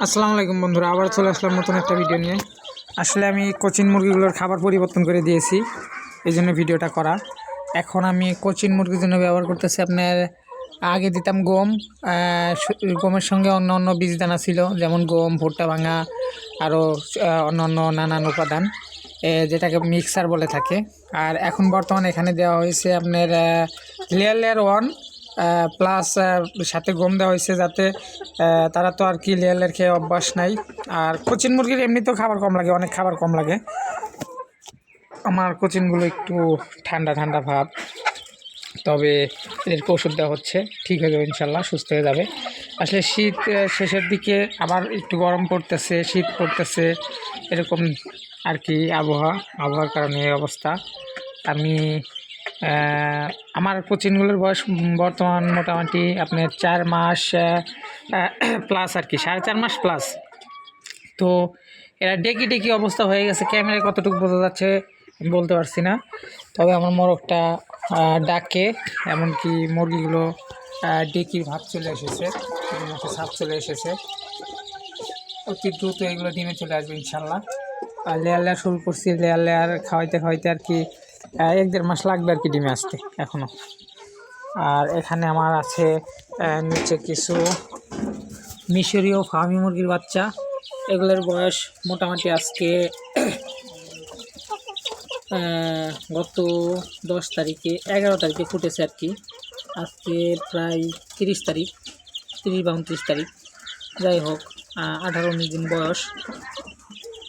আসসালামু আলাইকুম বন্ধুরা, আবার চলে আসলাম নতুন একটা ভিডিও নিয়ে। আসলে আমি কোচিন মুরগিগুলোর খাবার পরিবর্তন করে দিয়েছি, এই জন্য ভিডিওটা করা। এখন আমি কোচিন মুরগির জন্য ব্যবহার করতেছি আপনার, আগে দিতাম গম গমের সঙ্গে অন্য অন্য বীজ দানা ছিল, যেমন গম, ভুট্টা ভাঙা, আরও অন্য অন্য নানান উপাদান যেটাকে মিক্সার বলে থাকে। আর এখন বর্তমানে এখানে দেওয়া হয়েছে আপনার লেয়ার লেয়ার ওয়ান প্লাস সাথে গম দেওয়া হয়েছে যাতে তারা তো আর কি লেয়ার খেয়ে অভ্যাস নাই। আর কোচিন মুরগির এমনিতেও খাবার কম লাগে, অনেক খাবার কম লাগে। আমার কোচিনগুলো একটু ঠান্ডা ঠান্ডা ভাব। তবে এদেরকে ওষুধ দেওয়া হচ্ছে, ঠিক হয়ে যাবে ইনশাল্লাহ, সুস্থ হয়ে যাবে। আসলে শীত শেষের দিকে আবার একটু গরম পড়তেছে, শীত পড়তেছে, এরকম আর কি আবহাওয়া, আবহাওয়ার কারণে এই অবস্থা। আমি আমার কোচিনগুলোর বয়স বর্তমান মোটামুটি আপনার চার মাস প্লাস আর কি, সাড়ে চার মাস প্লাস তো এরা ডেকি ডেকি অবস্থা হয়ে গেছে, ক্যামেরায় কতটুকু বোঝা যাচ্ছে বলতে পারছি না। তবে আমার মোরগটা ডাকে, এমনকি মুরগিগুলো ডেকির ভাব চলে এসেছে রীতিমতো সাপ চলে এসেছে। অতি দ্রুত এগুলো ডিমে চলে আসবে ইনশাল্লাহ। আর লেয়ার লেয়ার শুরু করছি লেয়ার লেয়ার খাওয়াইতে খাওয়াইতে আর কি এক দেড় মাস লাগবে আর কি ডিমে আসতে এখনও আর এখানে আমার আছে নিচে কিছু মিশরীয় ফার্মি মুরগির বাচ্চা। এগুলোর বয়স মোটামুটি আজকে গত দশ তারিখে, এগারো তারিখে ফুটেছে আর কি। আজকে প্রায় তিরিশ তারিখ, তিরিশ বা উনত্রিশ তারিখ। যাই হোক আঠারো দিন বয়স।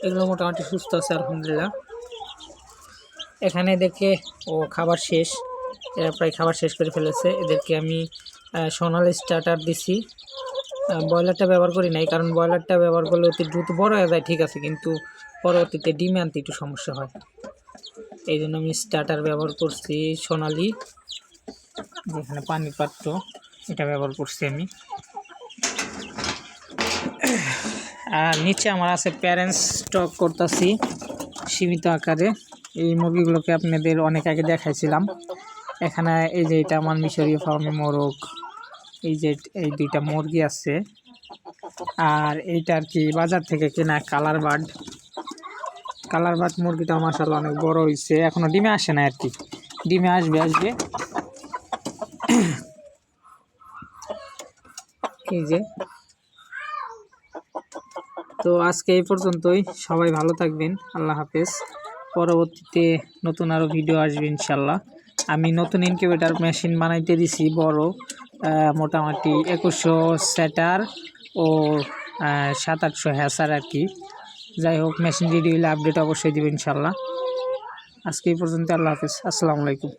এগুলো মোটামুটি সুস্থ আছে, আলহামদুলিল্লাহ। এখানে এদেরকে, ও খাবার শেষ, এরা প্রায় খাবার শেষ করে ফেলেছে। এদেরকে আমি সোনালি স্টার্টার দিছি। ব্রয়লারটা ব্যবহার করি নাই, কারণ ব্রয়লারটা ব্যবহার করলে অতি দ্রুত বড় হয়ে যায়, ঠিক আছে, কিন্তু পরবর্তীতে ডিমে আনতে একটু সমস্যা হয়। এই জন্য আমি স্টার্টার ব্যবহার করছি সোনালি, যেখানে পানির পাত্র, এটা ব্যবহার করছি আমি। আর নিচে আমার আছে প্যারেন্টস স্টক করতেছি, সীমিত আকারে। এই মুরগিগুলোকে আপনাদের অনেক আগে দেখাইছিলাম। এখানে এই যে এটা আমার মিশরীয় ফার্মে মোরগ, এই যে এই দুইটা মুরগি আছে। আর এইটা আর কি বাজার থেকে কেনা কালার বার্ড। কালার বার্ড মুরগিটা মাসাল্লাহ অনেক বড় হয়েছে এখনও ডিমে আসে না আর কি। ডিমে আসবে আসবে। এই যে। তো আজকে এই পর্যন্তই। সবাই ভালো থাকবেন। আল্লাহ হাফেজ। পরবর্তীতে নতুন আরও ভিডিও আসবে ইনশাল্লাহ আমি নতুন ইনকিউবেটার মেশিন বানাইতে দিছি, বড় মোটামুটি একুশশো সেটার ও সাত আটশো হ্যাসার আর কি যাই হোক মেশিন রেডি হইলে আপডেট অবশ্যই দেবে ইনশাল্লাহ আজকে এই পর্যন্ত আল্লাহ হাফিজ। আসসালামু আলাইকুম।